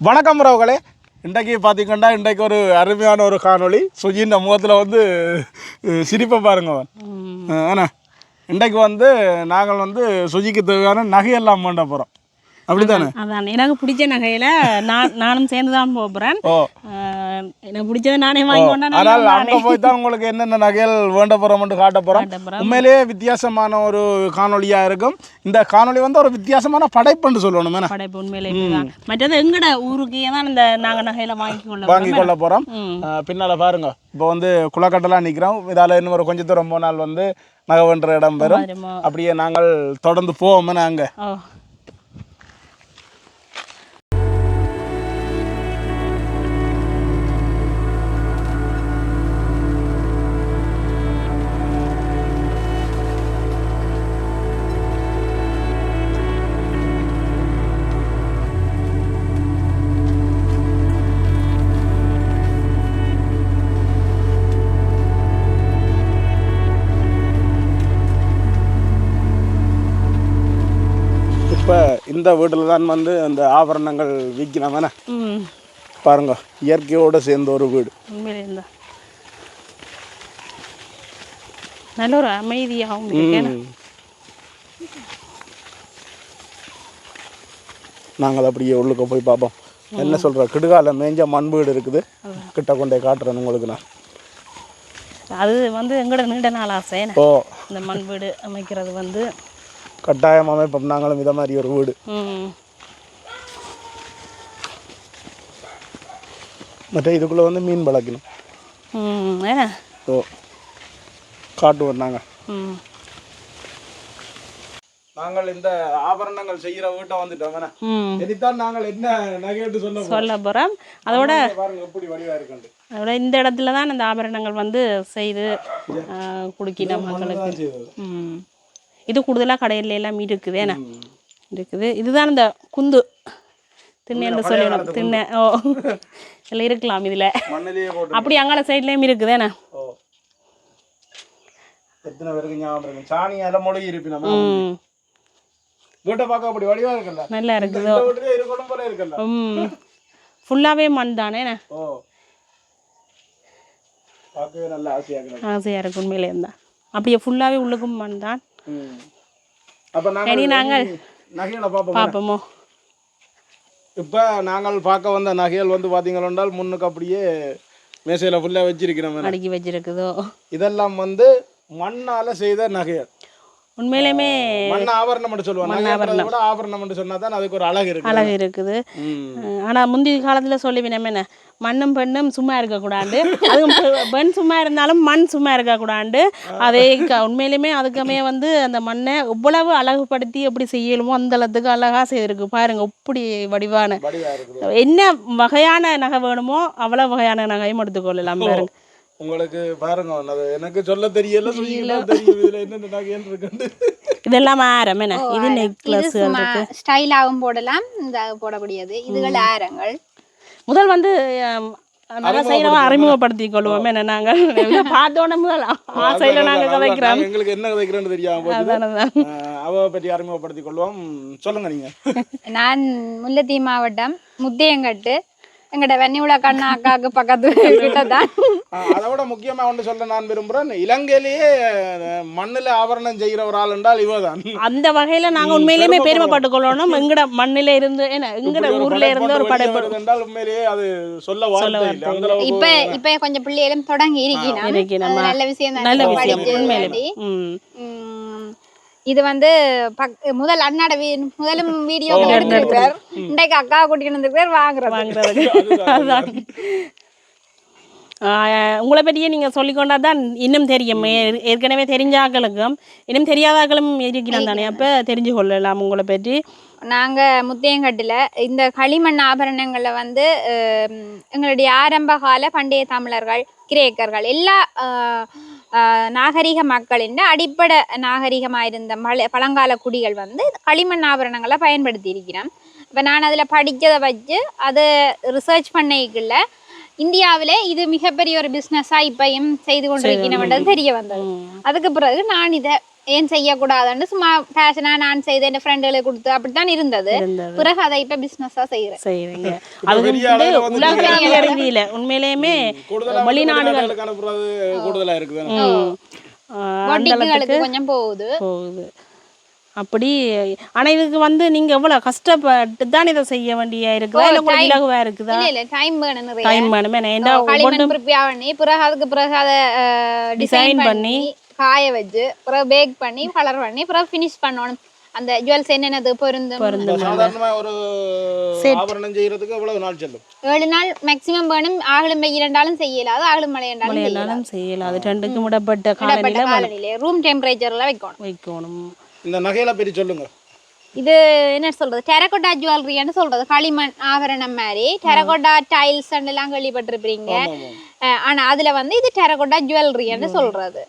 வணக்கம் உறவுகளே. இன்றைக்கு பார்த்தீங்கன்னா இன்றைக்கு ஒரு அருமையான ஒரு காணொளி. சுஜின் முகத்தில் வந்து சிரிப்பை பாருங்க ஏன்னா இன்றைக்கு வந்து நாங்கள் வந்து சுஜிக்கு தேவையான நகையெல்லாம் பண்ண போகிறோம் அப்படித்தானே அதான் எனக்கு பிடிச்ச நகையில நான் நானும் சேர்ந்து தான் போகிறேன் எனக்கு பிடிச்சதை நானே வாங்கி ஆனால் அங்கே போய் தான் உங்களுக்கு என்னென்ன நகைகள் வேண்ட போகிறோம்ட்டு காட்ட போகிறோம் போறோம். உண்மையிலேயே வித்தியாசமான ஒரு காணொளியாக இருக்கும். இந்த காணொளி வந்து ஒரு வித்தியாசமான படைப்புன்னு சொல்லணும். படைப்பு உண்மையிலே மற்றது எங்கட ஊருக்கே தான் இந்த நாங்க நகையில வாங்கி கொள்ள வாங்கி கொள்ள போகிறோம் ம். பின்னால் பாருங்க. இப்போ வந்து குளக்கட்டெல்லாம் நிற்கிறோம் இதால் இன்னும் ஒரு கொஞ்சம் தூரம் போனால் வந்து நகை வென்ற இடம் பெறும். அப்படியே நாங்கள் தொடர்ந்து போவோம் நாங்கள் இந்த வீட்டில் தான் வந்து அந்த ஆபரணங்கள் விற்கணும் என்ன ம். பாருங்க இயற்கையோடு சேர்ந்த ஒரு வீடு. நல்ல ஒரு அமைதியாகவும். நாங்கள் அப்படியே உள்ளுக்க போய் பார்ப்போம். என்ன சொல்கிற கிடுகால மேஞ்ச மண் வீடு இருக்குது. கிட்ட கொண்டே காட்டுறேன் உங்களுக்கு நான். அது வந்து எங்கட நீண்ட நாள் ஆசை? ஓ. இந்த மண் வீடு அமைக்கிறது வந்து கட்டாயம் அமைப்போம் நாங்களும் இதை மாதிரி ஒரு வீடு. ம் மற்ற இதுக்குள்ளே வந்து மீன் வளர்க்கணும். ம் என்ன ஓ. காட்டுவோம் நாங்கள் ம் நாங்கள் இந்த ஆபரணங்கள் செய்கிற வீட்டை வந்துட்டோம் இனித்தான் நாங்கள் என்ன நகைட்டு சொல்ல போறோம். சொல்ல போகிறோம் அதோட பாருங்க எப்படி வடிவா இருக்கு அதோட இந்த இடத்துல தான் இந்த ஆபரணங்கள் வந்து செய்து குடிக்கிற மக்களுக்கு. ம் இது கூடுதலாக கடையில எல்லாம் இருக்குது ஏன்னா இருக்குது. இதுதான் இந்த குந்து. திண்ணைன்னு சொல்லணும் திண்ணை. ஓ. இதில் இருக்கலாம் இதில். அப்படி அங்கால சைட்லேயும் இருக்குது ஏன்னா ஓ. எத்தனை பேருக்கு ஞாபகம் இருக்கு? சாணி எல்லாம் மொழி இருப்பினோம் ம். வீட்டை பார்க்க அப்படி வடிவா இருக்குல்ல? நல்லா இருக்குது. இந்த வீட்டுலயே இருக்கணும் போல இருக்குல்ல? ம். ஃபுல்லாகவே மண் தானே என்ன? ஓ. பார்க்கவே நல்ல ஆசையா இருக்கு ஆசையாக இருக்கு உண்மையிலே இருந்தால் அப்படியே ஃபுல்லாகவே உள்ளுக்கும் மண் தான். அப்ப நாங்கள் நாங்கள் நகைகளை பார்ப்போம்? பார்ப்போமோ? இப்போ நாங்கள் பார்க்க வந்த நகைகள் வந்து பார்த்தீங்கன்னா முன்னுக்கு அப்படியே மேசையில் ஃபுல்லாக வச்சிருக்கிறோம் அடுக்கி வச்சிருக்குதோ? இதெல்லாம் வந்து மண்ணால செய்த நகைகள். உண்மையிலுமே மண் ஆபரணம் சொல்லுவாங்க. ஆபரணம். சொன்னா தான் அதுக்கு ஒரு அழகு இருக்கு அழகு இருக்குது. ம். ஆனால் முந்தைய காலத்தில் சொல்லிவினோம் என்ன? மண்ணும் பெண்ணும் சும்மா இருக்கக்கூடாது அதுவும் பெண் சும்மா இருந்தாலும் மண் சும்மா இருக்கக்கூடாது அதே உண்மையிலுமே அதுக்குமே வந்து அந்த மண்ணை எவ்வளவு அழகுபடுத்தி எப்படி செய்யலுமோ அந்த அளவுக்கு அழகாக செய்திருக்கு பாருங்க இப்படி வடிவான. என்ன வகையான நகை வேணுமோ அவ்வளோ வகையான நகையும் எடுத்துக்கொள்ளலாம் பாருங்க. உங்களுக்கு பாருங்க எனக்கு சொல்ல தெரியல தெரியும் இதுல இருக்குன்னு இதெல்லாம் ஆரம் என்ன? இது நெக்லஸ் ஸ்டைலாகவும் போடலாம் இந்த போடக்கூடியது. இதுகள் ஆரங்கள். முதல் வந்து செய்யறவங்க அறிமுகப்படுத்திக் கொள்வோம். என்ன நாங்கள் பார்த்தோன்னே முதல் ஆசையில நாங்கள் கதைக்கிறோம். எங்களுக்கு என்ன கதைக்கிறேன்னு தெரியாம அவ பற்றி அறிமுகப்படுத்திக் கொள்வோம். சொல்லுங்க நீங்க. நான் முல்லைத்தீ மாவட்டம் முத்தியங்கட்டு எங்கட வெண்ணியுள கண்ணா அக்காவுக்கு பக்கத்து கிட்ட தான் அதை விட முக்கியமா ஒன்று சொல்ல நான் விரும்புறேன். இலங்கையிலேயே மண்ணுல ஆபரணம் செய்கிற ஒரு ஆள் என்றால் இவதான் அந்த வகையில நாங்க உண்மையிலுமே பெருமைப்பட்டுக் கொள்ளணும். எங்கட மண்ணில இருந்து என்ன எங்கட ஊர்ல இருந்து ஒரு படைப்பு. என்றால் உண்மையிலேயே அது சொல்ல வார்த்தை இல்லை. இப்ப இப்ப கொஞ்சம் பிள்ளைகளும் தொடங்கி. அது நல்ல விஷயம் நல்ல தான். விஷயம். படிச்சு உண்மையிலே வேண்டி. ம் உம், இது வந்து பக்- முதல் அண்ணாட வீ- முதலும் வீடியோ எடுத்திருக்கார் இன்றைக்கு அக்கா கூட்டிட்டு வந்திருக்கார் வாங்குறது. ஆஹ் உங்களை பற்றியே நீங்கள் சொல்லிக்கொண்டா தான் இன்னும் தெரியும். ஏற்கனவே தெரிஞ்ச ஆக்களுக்கும் இன்னும் தெரியாத ஆக்களும் இருக்கிறோம் தானே? அப்போ தெரிஞ்சு கொள்ளலாம் உங்களை பற்றி. நாங்க முத்தியங்கட்டுல இந்த களிமண் ஆபரணங்களை வந்து எங்களுடைய ஆரம்ப கால பண்டைய தமிழர்கள் கிரேக்கர்கள் எல்லா நாகரிக மக்களின் அடிப்படை நாகரிகமாயிருந்த மல பழங்கால குடிகள் வந்து களிமண் ஆபரணங்களை பயன்படுத்தி இருக்கிறோம் இப்போ நான் அதில் படித்ததை வச்சு அதை ரிசர்ச் பண்ணிக்கல இந்தியாவிலே இது மிகப்பெரிய ஒரு பிஸ்னஸாக இப்பயும் செய்து கொண்டிருக்கிறவன்றது தெரிய வந்தது. அதுக்கு பிறகு நான் இதை ஏன் செய்யக்கூடாதுன்னு சும்மா ஃபேஷனா நான் செய்து என் ஃப்ரெண்டுகளுக்கு கொடுத்து அப்படித்தான் இருந்தது. இருந்தது. பிறகு அதை இப்ப பிசினஸா செய்யறேன் செய்வீங்க அது உலக ரீதியில உண்மையிலேயுமே வெளிநாடுகள் கூடுதலா இருக்குது கொஞ்சம் போகுது. போகுது. அப்படி ஆனா இதுக்கு வந்து நீங்க எவ்வளவு கஷ்டப்பட்டு தான் இதை செய்ய வேண்டிய இருக்குதா? இல்ல உங்களுக்கு இலகுவா இருக்குதா? இல்ல இல்ல டைம் வேணும் நிறைய. டைம் வேணுமே பண்ணி பிறகு அதுக்கு பிறகு அதை டிசைன் பண்ணி காய வச்சு பிறகு பேக் பண்ணி கலர் பண்ணி பிறகு ஃபினிஷ் பண்ணணும். அந்த ஜுவல்ஸ் என்னென்னது பொருந்தும்? ஒரு ஆபரணம் செய்யறதுக்கு எவ்வளவு நாள் செல்லும்? ஏழு நாள் மேக்சிமம் வேணும். ஆகலும் இரண்டாலும் செய்யலாது ஆகலும் மழை என்றாலும் செய்யலாம் செய்யலாம் அது ரெண்டுக்கும் விடப்பட்ட காலநிலை ரூம் டெம்பரேச்சர்ல வைக்கணும். வைக்கணும். இந்த நகையில பெரிய சொல்லுங்க. இது என்ன சொல்றது? டெரகோட்டா ஜுவல்லரின்னு சொல்றது. களிமண் ஆபரணம் மாதிரி. டெரகோட்டா டைல்ஸ் எல்லாம் கேள்விப்பட்டிருப்பீங்க. ஆனா அதுல வந்து இது டெரகோட்டா ஜுவல்லரின்னு சொல்றது.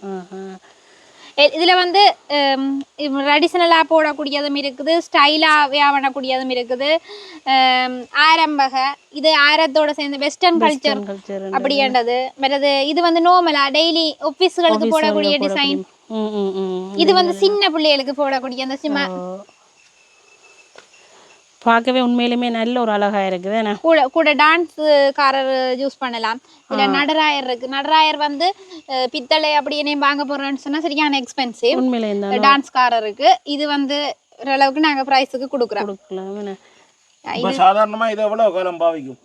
இதுல வந்து ட்ரெடிஷ்னலா போடக்கூடியதும் இருக்குது ஸ்டைலா பண்ணக்கூடியதும் இருக்குது. ஆரம்பக இது ஆரத்தோட சேர்ந்து வெஸ்டர்ன் கல்ச்சர் அப்படின்றது மற்றது இது வந்து நார்மலா டெய்லி ஆபீஸ்களுக்கு போடக்கூடிய டிசைன். இது வந்து சின்ன பிள்ளைகளுக்கு போடக்கூடிய அந்த சிம பார்க்கவே உண்மையிலுமே நல்ல ஒரு அழகா இருக்குது. என்ன கூட கூட டான்ஸுக்காரர் யூஸ் பண்ணலாம். இல்ல நடராயர் இருக்கு. நடராயர் வந்து பித்தளை அப்படி என்னையும் வாங்க போறோம்னு சொன்னா சரியான எக்ஸ்பென்சிவ் உண்மையில டான்ஸ்காரருக்கு இது வந்து ஓரளவுக்கு நாங்க ப்ரைஸுக்கு கொடுக்குறோம். சாதாரணமா இது எவ்வளவு காலம் பாவிக்கும்?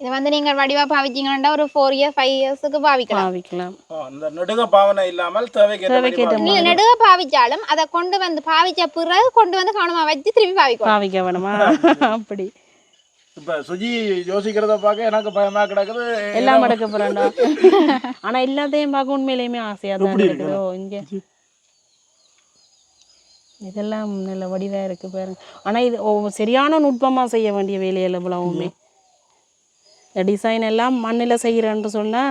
இது வந்து நீங்க வடிவா பாவிச்சீங்கன்னா ஒரு ஃபோர் இயர் ஃபைவ் இயர்ஸுக்கு பாவிக்கலாம். பாவிக்கலாம். ஆ, இந்த நெடுக பாவனை இல்லாமல் தேவைக்கேற்ற. நீங்க நெடுக பாவிச்சாலும் அதை கொண்டு வந்து பாவிச்ச பிறகு கொண்டு வந்து கவனமா வச்சு திருப்பி பாவிக்கும் பாவிக்க வேணுமா? அப்படி. இப்ப சுஜி யோசிக்கிறத பார்க்க எனக்கு பயமா கிடக்குது. எல்லாம் மடக்க போறாண்டா ஆனா எல்லாத்தையும் பார்க்க உண்மையிலேயுமே ஆசையா தான் இருக்குதோ. இங்க. இதெல்லாம் நல்ல வடிவா இருக்கு பாருங்க. ஆனா இது சரியான நுட்பமா செய்ய வேண்டிய வேலையில் இவ்வளவுமே டிசைன் எல்லாம் மண்ணில் செய்கிறேன்னு சொன்னா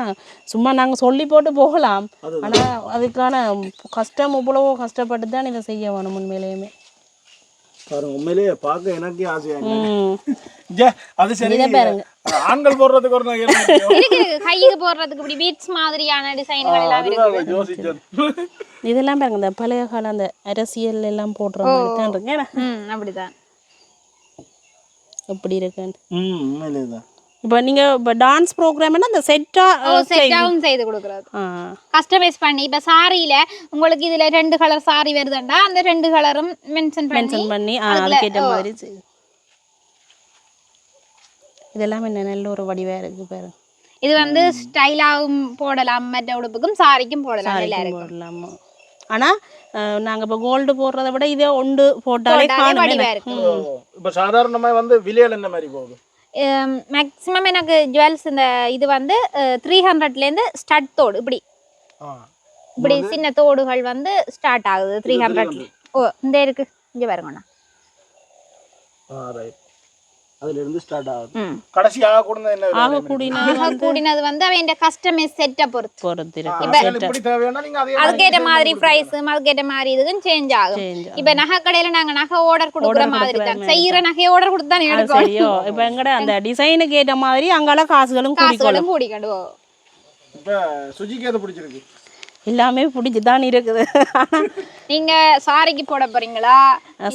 சும்மா நாங்க சொல்லி போட்டு போகலாம். ஆனா அதுக்கான கஷ்டம் இவ்வளவோ கஷ்டப்பட்டு தான் இதை செய்ய வேணும் உண்மையிலேயுமே. பாருங்க உண்மையிலேயே பார்க்க எனக்கே ஆசையா இருக்கு. ம். ஜே, அது சரி. ஆண்கள் போடுறதுக்கு ஒரு இருக்கு. இருக்கு இருக்கு. கைக்கு போடுறதுக்கு இப்படி பீட்ஸ் மாதிரியான டிசைன்கள் எல்லாம் இருக்கு இதெல்லாம் பாருங்க இந்த பழைய காலம் அந்த அரசியல் எல்லாம் போடுற மாதிரி தான் இருக்கு. அப்படிதான். எப்படி இருக்குன்னு. ம் உண்மையிலேயே தான். இப்போ நீங்க இப்போ டான்ஸ் ப்ரோக்ராம்னா அந்த செட்டா செட்டாவும் செய்து கொடுக்குறது. கஸ்டமைஸ் பண்ணி இப்ப சாரியில உங்களுக்கு இதுல ரெண்டு கலர் சாரி வருதுண்டா அந்த ரெண்டு கலரும் மென்ஷன் பண்ணி மென்ஷன் பண்ணி அதுக்கேற்ற மாதிரி. இதெல்லாம் என்ன நல்ல ஒரு வடிவா இருக்கு பாரு. இது வந்து ஸ்டைலாவும் போடலாம் மற்ற உடுப்புக்கும் சாரிக்கும் போடலாம் போடலாமா. ஆனா நாங்க இப்போ கோல்டு போடுறத விட இதே ஒன்று போட்டாலே இப்ப சாதாரணமா வந்து விலையில என்ன மாதிரி போகுது. மேக்ஸிமம் எனக்கு ஜுவல்ஸ் இந்த இது வந்து த்ரீ ஹண்ட்ரட்லேருந்து ஸ்டட் தோடு இப்படி. இப்படி சின்ன தோடுகள் வந்து ஸ்டார்ட் ஆகுது த்ரீ ஹண்ட்ரட் ஓ இந்த இருக்கு இங்க பாருங்கண்ணா அதுல இருந்து ஸ்டார்ட் ஆகுது கடைசி ஆக கூட என்ன? ஆக கூடினா ஆக கூடினது வந்து அவன் கஸ்டமைஸ் செட்டை பொறுத்து. போறது ஆ, இருக்கு. சரி, இப்படி தேவையானா நீங்க அதே அதுக்கேற்ற மாதிரி ப்ரைஸும் அதுக்கேற்ற மாதிரி இதுக்கும் சேஞ்ச் ஆகும். Change இப்ப நகை கடையில நாங்க நகை ஆர்டர் கொடுக்குற மாதிரி தான். செய்யற நகையை ஆர்டர் கொடுத்து தான் எடுக்கணும். சரியோ. இப்போ எங்கட அந்த டிசைனுக்கு ஏற்ற மாதிரி அங்கால காசுகளும் கூடிக்கொள்ளும். காசுகளும் கூடிக்கணும் இப்ப சுஜிக்கு எது பிடிச்சிருக்கு? எல்லாமே பிடிச்சி தான் இருக்குது. நீங்க சாரிக்கு போட போறீங்களா?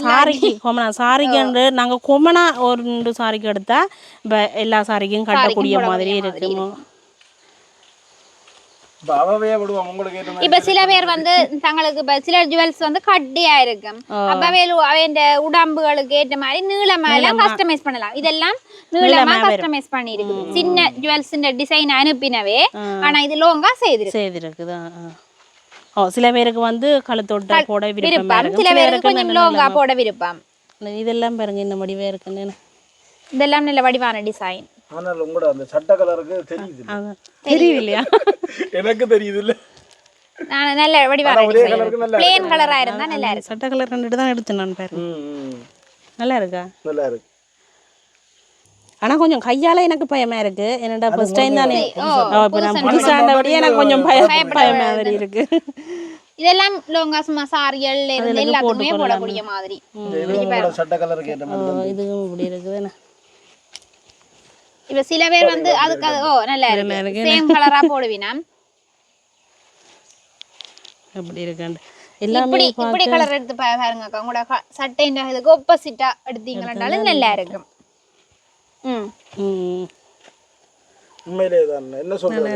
சாரிக்கு கொமனா சாரிக்கு நாங்க கொமனா ஒரு ரெண்டு சாரிக்கு எடுத்தா இப்போ எல்லா சாரிக்கும் கட்டக்கூடிய மாதிரி இருக்குமோ? இப்ப சில பேர் வந்து தங்களுக்கு இப்ப சில ஜுவல்ஸ் வந்து கட்டியா இருக்கும். அப்ப அவையில் அவன் உடம்புகளுக்கு ஏற்ற மாதிரி நீளமா எல்லாம் கஸ்டமைஸ் பண்ணலாம். இதெல்லாம் நீளமா கஸ்டமைஸ் பண்ணி இருக்குது சின்ன ஜுவல்ஸ் டிசைன் அனுப்பினவே ஆனா இது லோங்கா செய்திருக்கு. செய்திருக்குது. ஆ, ஆ. ஓ சில பேருக்கு வந்து கழுத்தொட்ட போட விருப்பம் சில பேருக்கு கொஞ்சம் நல்ல லோங்கா போட விருப்பம். இதெல்லாம் பாருங்க இந்த முடிவே இருக்குன்னு. இதெல்லாம் நல்ல வடிவான டிசைன் ஆனால் உங்களோட அந்த சட்டை கலருக்கு தெரியுது. தெரியலையா எனக்கு தெரியுது இல்ல நான் நல்ல வடிவான ஆனா ஒரே டிசைன் கலருக்கு நல்லா பிளேன் கலரா இருந்தா நல்லா இருக்கும். சட்டை கலர் ரெண்டு தான் எடுத்தேன் நான் பாரு. நல்லா இருக்கா? நல்லா இருக்கு. ஆனா கொஞ்சம் கையால எனக்கு பயமா இருக்கு. என்னடா ஃபர்ஸ்ட் டைம் தானே? இப்ப நான் புதுசாண்டபடியே எனக்கு கொஞ்சம் பயம் பயம் மாதிரி இருக்கு. இதெல்லாம் லோங்கா சும்மா சாரிகள் இருந்து எல்லாத்துக்குமே போடக்கூடிய மாதிரி. இந்த இது உங்களோட சட்டை கலருக்கு ஏற்ற மாதிரி ஓ, இதுவும் இப்படி இருக்குதுன்னு இப்ப சில பேர் வந்து அதுக்கு அது- ஓ நல்லா இருக்கு. சேம் கலரா போடுவினா? எப்படி இருக்குன்னு எல்லாமே இப்படி இப்படி கலர் எடுத்து பாருங்க அக்கா. உங்களோட சட்டைன்ற இதுக்கு ஒப்போசிட்டா எடுத்தீங்கன்னாலும் நல்லா இருக்கும். உண்மையிலே தான் என்ன சொல்றது?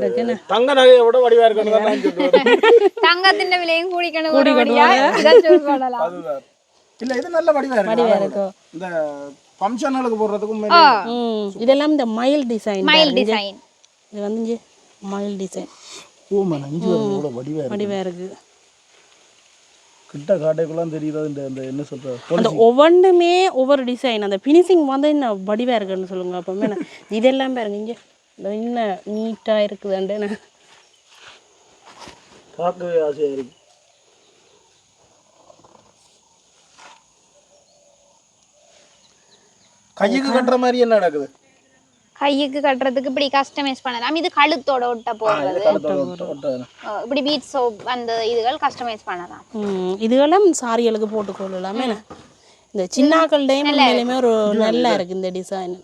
தங்க நகையை விட வடிவா இருக்கணும் தான் நான் சொல்றேன். தங்கத்தின் விலையும் கூடிக்கணும் அதுதான். இல்ல இது நல்ல வடிவா இருக்கு. இந்த ஃபங்க்ஷனுக்கு போடுறதுக்கு உண்மையிலே ம். இதெல்லாம் இந்த மயில் டிசைன் மயில் டிசைன் இது வந்து மயில் டிசைன் வடிவா இருக்கு. கிட்ட காட்டைக்குலாம் தெரியுதா? இந்த இந்த என்ன சொல்றது அந்த ஒவ்வொன்றுமே ஒவ்வொரு டிசைன் அந்த ஃபினிஷிங் வந்து என்ன வடிவாக இருக்குன்னு சொல்லுங்க. அப்போமே இதெல்லாம் பாருங்க இங்கே. என்ன நீட்டாக இருக்குதுண்டு பார்க்கவே ஆசையா இருக்கு. கையுக்கு கட்டுற மாதிரி என்ன நடக்குது? கையுக்கு கட்டுறதுக்கு இப்படி கஸ்டமைஸ் பண்ணலாம். இது கழுத்தோட ஒட்ட போடுறது. இப்படி பீட் சோப் அந்த இதுகள் கஸ்டமைஸ் பண்ணலாம். இதுகளும் சாரிகளுக்கு போட்டுக்கொள்ளலாமே? இந்த சின்னாக்கள்டையும் உண்மையிலுமே ஒரு நல்லா இருக்கு. இந்த டிசைன்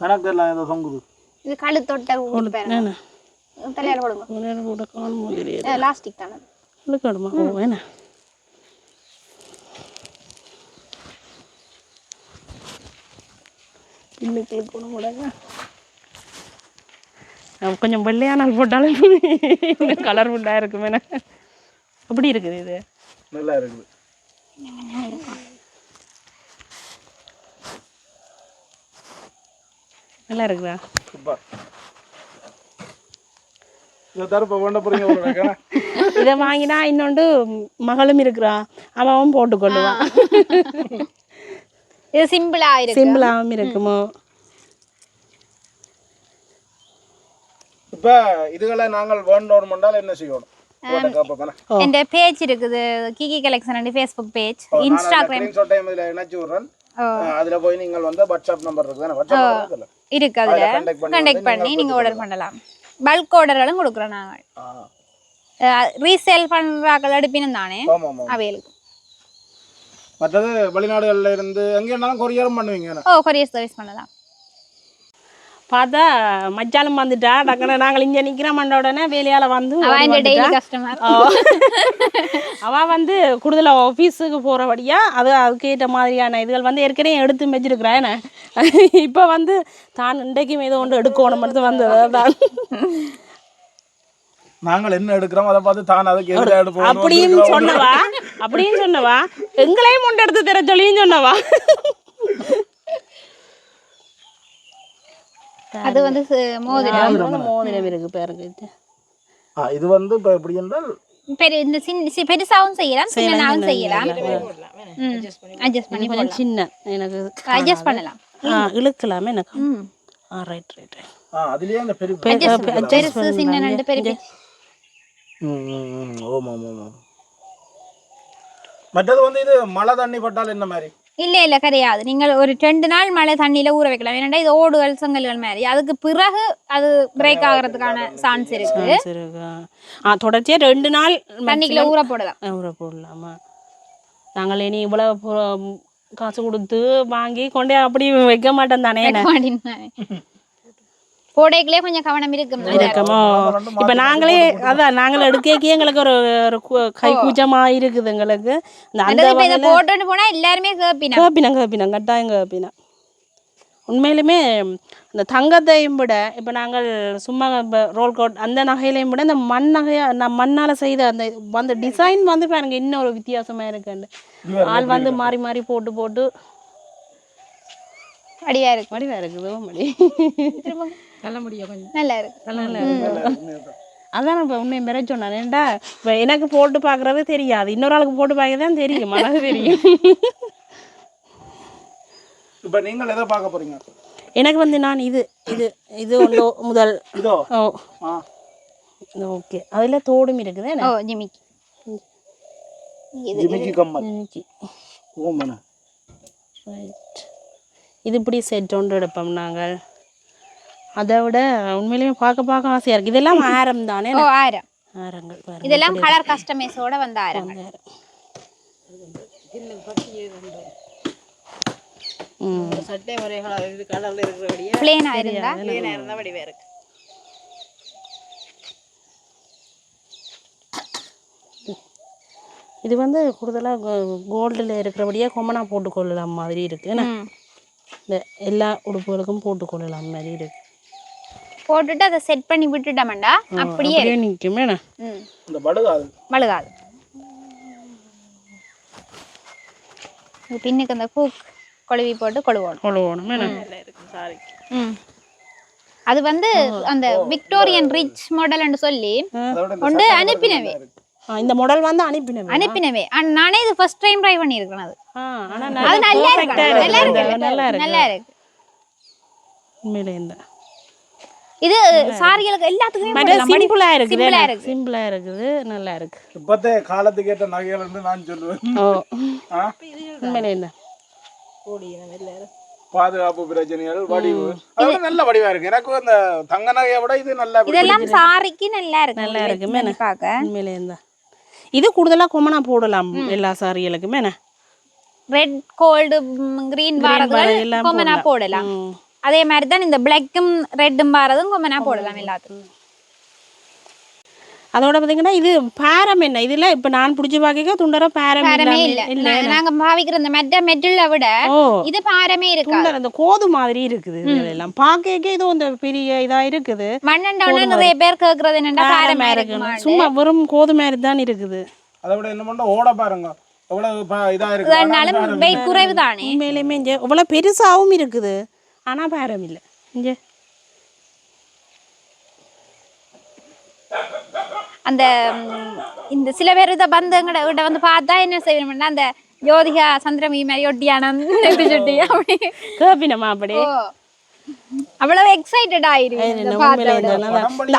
கணக்கு எல்லாம் ஏதோ தொங்குது. இது கழுத்தொட்ட தலையால கொடுங்க கூட காண முடியல லாஸ்டிக் தானே. இழுக்கணுமா ஓ என்ன? இன்னைக்கு இழுக்கணும் கூடங்க நான் கொஞ்சம் வெள்ளையானால் போட்டாலும் கலர் ஃபுல்லாக இருக்குமே அப்படி இருக்குது இது? நல்லா இருக்குது. நல்லா இருக்குதா? சூப்பர். இதை வாங்கினா இன்னொண்டு மகளும் இருக்கிறா. அவன் போட்டுக்கொள்ளுவான் இது சிம்பிளா இருக்கு? சிம்பிளாகவும் இருக்குமோ? இப்ப இதுகளை நாங்கள் வேண்டோம் என்றால் என்ன செய்யணும்? என் பேஜ் இருக்குது. Kiki collection Facebook page Instagram இணைச்சு விடுறேன். அதுல போய் நீங்கள் வந்து வாட்ஸ்அப் நம்பர் இருக்கு தானே? வாட்ஸ்அப் நம்பர் இருக்குல்ல? இருக்கு அதுல. contact பண்ணி நீங்க ஆர்டர் பண்ணலாம். பல்க் ஆர்டர்களும் கொடுக்குறோம் நாங்கள். ரீசேல் பண்றாக்கள் அடுப்பினும் தானே? அவைகளுக்கு. மற்றது வெளிநாடுகள்ல இருந்து எங்க இருந்தாலும் கொரியரும் பண்ணுவீங்க? ஓ கொரியர் சர்வீஸ் பண்ணலாம். பார்த்தா மச்சாலும் வந்துட்டா. டக்குனு நாங்கள் இங்கே நிற்கிற மண்ட உடனே வேலையால் வந்து அவ வந்து கூடுதலாக ஆஃபீஸுக்கு போகிறபடியா அது அதுக்கேற்ற மாதிரியான இதுகள் வந்து ஏற்கனவே எடுத்து வச்சிருக்கிறா. என்ன? இப்போ வந்து தான் இன்றைக்கும் ஏதோ ஒன்று எடுக்கணும் மட்டும் வந்தது அதான். நாங்கள் என்ன எடுக்கிறோம் அதை பார்த்து தான் அதுக்கு எதிராக எடுப்போம் அப்படின்னு சொன்னவா? அப்படின்னு சொன்னவா? எங்களையும் முண்டை எடுத்து தர சொல்லியும் சொன்னவா? அது வந்து மோதிரம். வந்து மோதிரம் இருக்கு பாருங்க ஆ, இது வந்து இப்போ எப்படி என்றால் பெரிய இந்த சின்ன பெருசாவும் செய்யலாம் சின்னனாவும் செய்யலாம். அட்ஜஸ்ட் பண்ணி கொஞ்சம் சின்ன எனக்கு அட்ஜஸ்ட் பண்ணலாம். ஆ இழுக்கலாமே எனக்கு ம். ஆ ரைட் ரைட் ஆ அதுலேயே அந்த பெரிய பெருசு சின்ன நண்டு பெரிய ம், ம், ம். ஓம் ஓம் ஓம் ஓம். மற்றது வந்து இது மழை தண்ணி பட்டால் என்ன மாதிரி? இல்ல இல்ல கிடையாது. நீங்கள் ஒரு ரெண்டு நாள் மழை தண்ணியில ஊற வைக்கலாம். ஏன்னா இது ஓடுகள் செங்கல்கள் மாதிரி. அதுக்கு பிறகு அது பிரேக் ஆகிறதுக்கான சான்ஸ் இருக்கு. ஆ தொடர்ச்சியாக ரெண்டு நாள் தண்ணிக்குள்ள ஊற போடலாம். ஊற போடலாமா? நாங்கள் இனி இவ்வளோ பு- காசு கொடுத்து வாங்கி கொண்டே அப்படி வைக்க மாட்டோம் தானே. போடைக்குள்ளே கொஞ்சம் கவனம் இருக்கும் இருக்கமோ இப்போ நாங்களே அதான் நாங்கள் எடுக்கே எங்களுக்கு ஒரு ஒரு கு- கூச்சமா இருக்குது எங்களுக்கு. இந்த அந்த போட்டுட்டு போனா எல்லாருமே கேப்பினா? கேப்பினம் கேப்பினம் கட்டாயம் கேப்பினம் உண்மையிலுமே இந்த தங்கத்தையும் விட இப்போ நாங்கள் சும்மா இப்போ ரோல் கோட் அந்த நகையிலையும் விட இந்த மண் நகையா நான் மண்ணால் செய்த அந்த அந்த டிசைன் வந்து பாருங்க இன்னும் ஒரு வித்தியாசமா இருக்குண்டு ஆள் வந்து மாறி மாறி போட்டு போட்டு. அடியா இருக்கு. மடி வேற இருக்குது மடி நல்ல முடியும் கொஞ்சம். நல்லா இருக்கு நல்லா இருக்கு அதான் இப்போ உண்மை மிர சொன்னேன். ஏன்டா இப்போ எனக்கு போட்டு பார்க்குறது தெரியாது. இன்னொரு ஆளுக்கு போட்டு பார்க்க தான் தெரியும். அழகு தெரியும். இப்போ நீங்கள் எதை பார்க்க போறீங்க? எனக்கு வந்து நான் இது இது இது ஒன்று முதல். இதோ. ஓ. ஆ. ஓகே. அதில் தோடும் இருக்குது ஓ ஜிமிக்கி. ஜிமிக்கி கம்மல். எனக்கு ஓம் என்ன ரைட் இது இப்படி செட் ஒன்று எடுப்போம் நாங்கள். அதை விட உண்மையிலேயே பார்க்க பார்க்க ஆசையாக இருக்குது இதெல்லாம் ஆரம் தானே ஓ ஆயிரம் ஆரங்கள். இதெல்லாம் கலர் கஸ்டமைஸோட வந்த ஆயிரம் ஆரம் ம். சட்டை முறைகள் இது இருக்கிறபடியே இருந்தால் வடிவாக இது வந்து கூடுதலாக கோல்டில் இருக்கிறபடியே கொமனா போட்டுக்கொள்ளலாம் மாதிரி இருக்கு. இந்த எல்லா உடுப்புகளுக்கும் போட்டுக்கொள்ளலாம் மாதிரி இருக்கு. போட்டுட்டு அதை செட் பண்ணி விட்டுட்டோம்டா அப்படியே அப்படியே நிற்கும் இந்த படுகாது மழுகாது இது பின்னுக்கு அந்த ஹூக் கொழுவி போட்டு கொழுவணும். கொழுவணும் ம். அது வந்து அந்த விக்டோரியன் ரிச் மாடல்னு சொல்லி கொண்டு அனுப்பினவே. ஆ, இந்த மாடல் வந்து அனுப்பினவே. ஆனா நானே இது ஃபர்ஸ்ட் டைம் ட்ரை பண்ணியிருக்கேன் அது. அது நல்லா perfect ஆ இருக்கு. நல்லா இருக்கு. இருக்கு. நல்லா இருக்கு. நல்லா இருக்கு. உண்மையிலே இந்த இது சாரிகளுக்கு எல்லாத்துக்குமே சிம்பிளா இருக்குது சிம்பிளா இருக்கு சிம்பிளா இருக்குது. நல்லா இருக்கு. இப்பத்தே காலத்துக்கு ஏற்ற நகைகள்னு நான் சொல்லுவேன். ஓ? உண்மையிலே பாதுகாப்பு பிரச்சனைகள் வடிவு. அதோட நல்ல வடிவா இருக்கு. எனக்கு அந்த தங்க நகையை விட இது நல்லா இதெல்லாம் சாரிக்கு நல்லா இருக்கு. நல்லா இருக்கு. பார்க்க உண்மையிலே இந்த இது கூடுதலா கொமனா போடலாம் எல்லா சாரிகளுக்குமே ரெட் கோல்டு கிரீன் எல்லாம் கொமனா போடலாம். அதே மாதிரி தான் இந்த பிளாக்கும் ரெட்டும் பாரதும் கொமனா போடலாம் எல்லாத்துக்கும். அதோட பாத்தீங்கன்னா இது பாரம் என்ன? இதுல இப்ப நான் புடிச்சு பாக்க துண்டர பாரம் இல்ல. நாங்க பாவிக்கிற இந்த மெட்ட மெட்டில விட இது பாரமே இருக்கா துண்டர் அந்த கோது மாதிரி இருக்குது எல்லாம். பாக்க ஏதோ இந்த பெரிய இதா இருக்குது. மண்ணண்டவன நிறைய பேர் கேக்குறது என்னடா பாரமா. இருக்குமா சும்மா வெறும் கோது மாதிரி தான் இருக்குது. அதை விட என்ன பண்ண ஓட பாருங்க. எவ்வளவு ப- இதா இருக்கு. குறைவு தானே உண்மையிலுமே இவ்வளோ பெருசாகவும் இருக்குது. ஆனா பாரம் இல்லை இங்கே அந்த இந்த சில பேர் இதை வந்து எங்கட கிட்ட வந்து பார்த்தா என்ன செய்யணும்னா அந்த ஜோதிகா சந்திரமி மாதிரி ஒட்டியானம் சுட்டி அப்படி கேப்பினமா அப்படி. அவ்வளவு எக்ஸைட்டட் உடனே.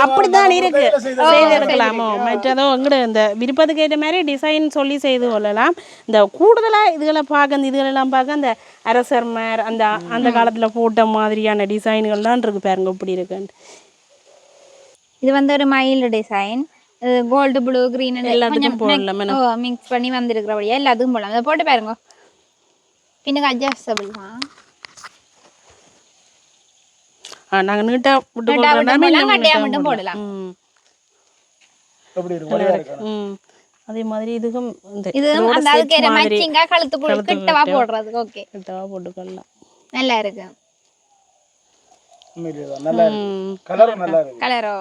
அப்படித்தான் இருக்கு. செய்திருக்கலாமோ மற்றதோ எங்கட இந்த விருப்பத்துக்கு ஏற்ற மாதிரி டிசைன் சொல்லி செய்து கொள்ளலாம். இந்த கூடுதலா இதுகளை பார்க்க இந்த இதுகளெல்லாம் பார்க்க அந்த அரசர் மேர் அந்த அந்த காலத்துல போட்ட மாதிரியான டிசைன்கள் தான் இருக்கு பாருங்க இப்படி இருக்குன்ட்டு இது வந்து ஒரு mild design gold blue green எல்லாத்துக்கும் போடலாம்? மிக்ஸ் பண்ணி வந்திருக்கிறபடியா எல்லாத்துக்கும் போடலாம். அதை போட்டு பாருங்க. பின்னுக்கு அட்ஜஸ்டபிள் தான். ஆ, நாங்க நீட்டா விட்டு போடலாம், போடலாம். அதே மாதிரி இதுக்கும் இந்த இது இதோட அந்த set அதுக்கு ஏற மாதிரி மேட்சிங்கா கழுத்து புழு கழுத்து கிட்டவா கிட்ட. போடுறதுக்கு ஓகே கிட்டவா போட்டுக்கொள்ளலாம் நல்லா இருக்கு உண்மையிலேதான் நல்லா இருக்கு ம். கலரும் நல்லா இருக்கு கலரோ.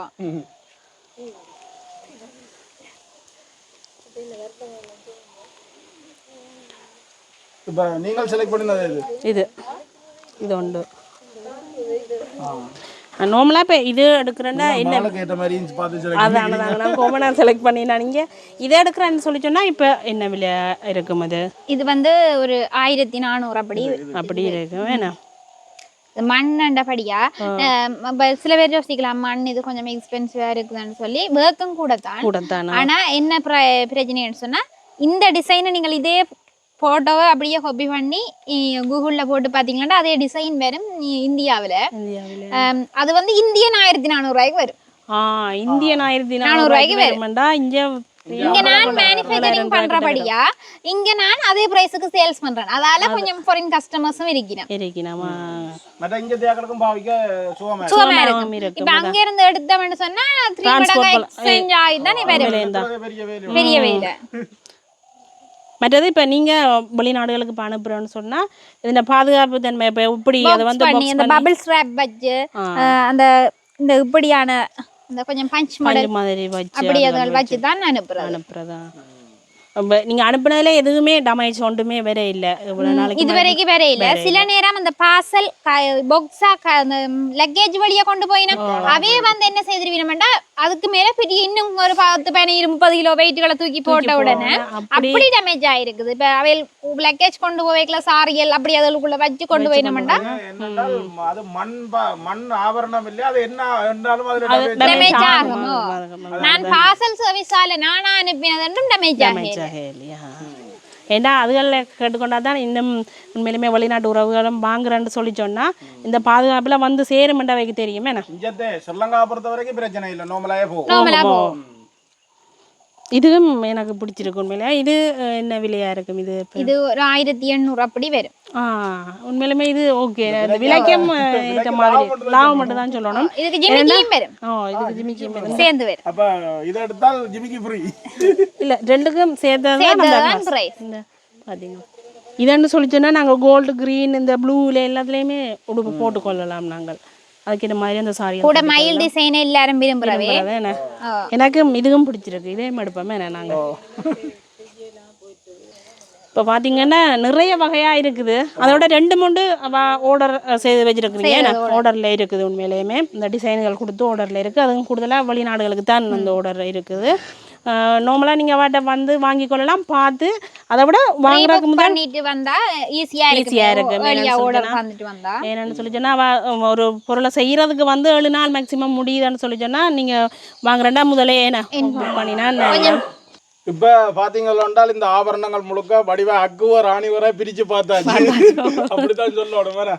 இப்ப நீங்கள் செலக்ட் பண்ணினது இது இது இது உண்டு நார்மலாக இப்போ இது எடுக்கிறேன்னா என்ன? மாதிரி அதான் அதான் நான் கோமனாக செலக்ட் பண்ணினா நீங்கள் இதை எடுக்கிறேன்னு சொல்லி சொன்னால் இப்போ என்ன விலை இருக்கும் அது? இது வந்து ஒரு ஆயிரத்தி நானூறு அப்படி. அப்படி இருக்கும். வேணாம் மண்ணண்டபடியா சில பேர் யோசிக்கலாம் மண் இது கொஞ்சம் எக்ஸ்பென்சிவா இருக்குதுன்னு சொல்லி வேர்க்கும் கூட தான் கூடத்தானா ஆனா என்ன பிர- பிரச்சனைன்னு சொன்னா இந்த டிசைனை நீங்கள் இதே போட்டோவை அப்படியே காப்பி பண்ணி கூகுளில் போட்டு பார்த்தீங்கன்னா அதே டிசைன் வரும் இந்தியாவுல. அது வந்து இந்தியன் ஆயிரத்தி நானூறுரூவாய்க்கு வரும். ஆ இந்தியன் ஆயிரத்தி நானூறு ரூபாய்க்கு நானூறு வருமாண்டா? இங்கே இங்க நான் மேனுஃபேக்சரிங் பண்றபடியா இங்க நான் அதே பிரைஸுக்கு சேல்ஸ் பண்றேன். அதால கொஞ்சம் ஃபாரின் கஸ்டமர்ஸும் இருக்கிறேன் இருக்கணுமா மற்ற இங்க தேக்கலுக்கும் பாவிக்க சுகமா இருக்கு. சுகமா இருக்கும். இப்ப அங்க இருந்து எடுத்தவன்னு சொன்னா த்ரீ Transport மடங்கு பண்ண- எக்ஸ்சேஞ்ச் ஆகி தானே வரும். பெரிய பெரிய வேலை. பெரிய வேலை. மற்றது இப்போ நீங்கள் வெளிநாடுகளுக்கு இப்போ அனுப்புகிறோன்னு சொன்னால் இந்த பாதுகாப்பு தன்மை இப்போ இப்படி அதை வந்து பண்ணி பபிள் ஸ்ட்ராப் வச்சு அந்த இந்த இப்படியான இந்த கொஞ்சம் பஞ்ச் மாதிரி வச்சு அப்படி அது வச்சு தான் அனுப்புறதா. அப்ப நீங்க அனுப்புனதுல எதுவுமே டமேஜ் ஒன்றுமே வேற இல்ல. இவ்வளவு நாளைக்கு இது வரைக்கும் வேற இல்ல. சில நேரம் அந்த பார்சல் பாக்ஸா அந்த லக்கேஜ் வழியா கொண்டு போயினா அவே வந்து என்ன செய்திருவீனமெண்டா அதுக்கு மேல பெரிய இன்னும் ஒரு பத்து பதினஞ்சு முப்பது கிலோ வெயிட்டுகளை தூக்கி போட்ட உடனே அப்படி டேமேஜ் ஆயிருக்குது. இப்ப அவையில் லக்கேஜ் கொண்டு போய்க்கல சாரியல் அப்படி அதுக்குள்ள வச்சு கொண்டு போயினோம்டா? அது மண் மண் ஆபரணம் இல்லையா? அது என்ன என்றாலும் அதுல damage டேமேஜ் ஆகும். நான் பார்சல் சர்வீஸால நானா அனுப்பினதும் டேமேஜ் ஆகும் ஆகலையா ஏன்னா அதுகளில் கேட்டுக்கொண்டா தான் இன்னும் உண்மையிலுமே வெளிநாட்டு உறவுகளும் வாங்குறேன்னு சொல்லி சொன்னா இந்த பாதுகாப்புல வந்து சேருமெண்டா வைக்க தெரியுமே என்ன? இங்கத்தே ஸ்ரீலங்கா பொறுத்த வரைக்கும் பிரச்சனை இல்லை. நார்மலா போகும். இதுவும் எனக்கு பிடிச்சிருக்கு உண்மையிலே. இது என்ன விலையா இருக்கும் இது? இது ஒரு ஆயிரத்தி எண்ணூறு அப்படி வரும். ஆ உண்மையிலுமே இது ஓகே. இந்த விலைக்கும் ஏற்ற மாதிரி லாபம் மட்டும் தான் சொல்லணும். இதுக்கு ஜிமிக்கியும் வரும். ஓ இதுக்கு ஜிமிக்கி மேல- சேர்ந்து வரும். அப்போ இதை எடுத்தால் ஜிமிக்கி ஃப்ரீ இல்ல ரெண்டுக்கும் சேர்த்தது சேர்ந்ததுதான் price. இந்த பாத்தீங்களா? இதன்னு சொல்லிச்சோன்னா நாங்கள் கோல்டு க்ரீன் இந்த ப்ளூவில் எல்லாத்துலேயுமே உடுப்பு போட்டுக்கொள்ளலாம் நாங்கள். அதுக்கு இந்த மாதிரி அந்த சாரி கூட மயில் டிசைன் எல்லாரும் விரும்புறவே. எனக்கும் இதுவும் பிடிச்சிருக்கு. இதே எடுப்போமே நாங்கள் இப்போ பார்த்தீங்கன்னா நிறைய வகையாக இருக்குது. அதோட ரெண்டு மூண்டு ஆர்டர் செய்து வச்சிருக்கிறீங்க ஏன்னா ஆர்டரில் இருக்குது உண்மையிலேயுமே. இந்த டிசைன்கள் கொடுத்து ஆர்டரில் இருக்குது அதுவும் கூடுதலாக வெளிநாடுகளுக்கு தான் அந்த ஆர்டர் இருக்குது. நார்மலாக நீங்கள் வாட்ட வந்து வாங்கி கொள்ளலாம் பார்த்து அதை விட வாங்குறதுக்கு பண்ணிட்டு வந்தா ஈஸியா இருக்கு. Easy-ஆ இருக்கு. என்னன்னு சொல்லி சொன்னா அவ ஒரு பொருளை செய்யறதுக்கு வந்து ஏழு நாள் மேக்ஸிமம் முடியுதுன்னு சொல்லி சொன்னா நீங்க வாங்குறேன்டா முதலே என்ன? புக் பண்ணினா இப்போ பார்த்தீங்களாண்டால் இந்த ஆபரணங்கள் முழுக்க வடிவ அக்குவ ராணி வரை பிரிச்சு பார்த்தாச்சு. அப்படித்தான் சொல்லணும் வேற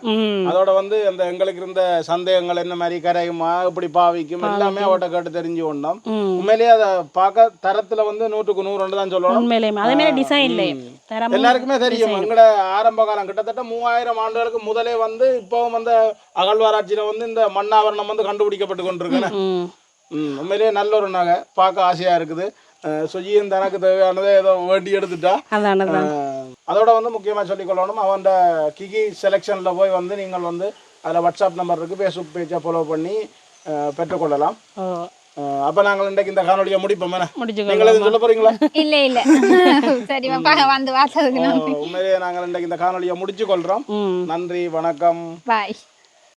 அதோட வந்து அந்த எங்களுக்கு இருந்த சந்தேகங்கள் என்ன மாதிரி கரையுமா இப்படி பாவிக்கும் எல்லாமே அவட்ட கேட்டு தெரிஞ்சு கொண்டோம். உண்மையிலேயே அதை பார்க்க தரத்துல வந்து நூற்றுக்கு நூறு தான் சொல்லணும். எல்லாருக்குமே தெரியும். எங்கட ஆரம்ப காலம் கிட்டத்தட்ட மூவாயிரம் ஆண்டுகளுக்கு முதலே வந்து இப்பவும் வந்து அகழ்வாராய்ச்சியில வந்து இந்த மண்ணாவரணம் வந்து கண்டுபிடிக்கப்பட்டு கொண்டிருக்கேன் உண்மையிலேயே நல்ல ஒரு நகை. பார்க்க ஆசையா இருக்குது. சுஜியும் தனக்கு தேவையானதை ஏதோ வேண்டி எடுத்துட்டா. அதோட வந்து முக்கியமாக சொல்லிக்கொள்ளணும் அவன் கிகி செலெக்ஷனில் போய் வந்து நீங்கள் வந்து அதில் வாட்ஸ்அப் நம்பர் இருக்குது ஃபேஸ்புக் பேஜை ஃபாலோ பண்ணி பெற்றுக்கொள்ளலாம். அப்போ நாங்கள் இன்றைக்கு இந்த காணொலியை முடிப்போம். நீங்கள் எதுவும் சொல்ல போறீங்களா? இல்ல இல்ல. சரி வந்து பார்த்ததுக்கு உண்மையிலேயே நாங்கள் இன்றைக்கு இந்த காணொலியை முடிச்சு கொள்கிறோம் ம். நன்றி வணக்கம். பாய்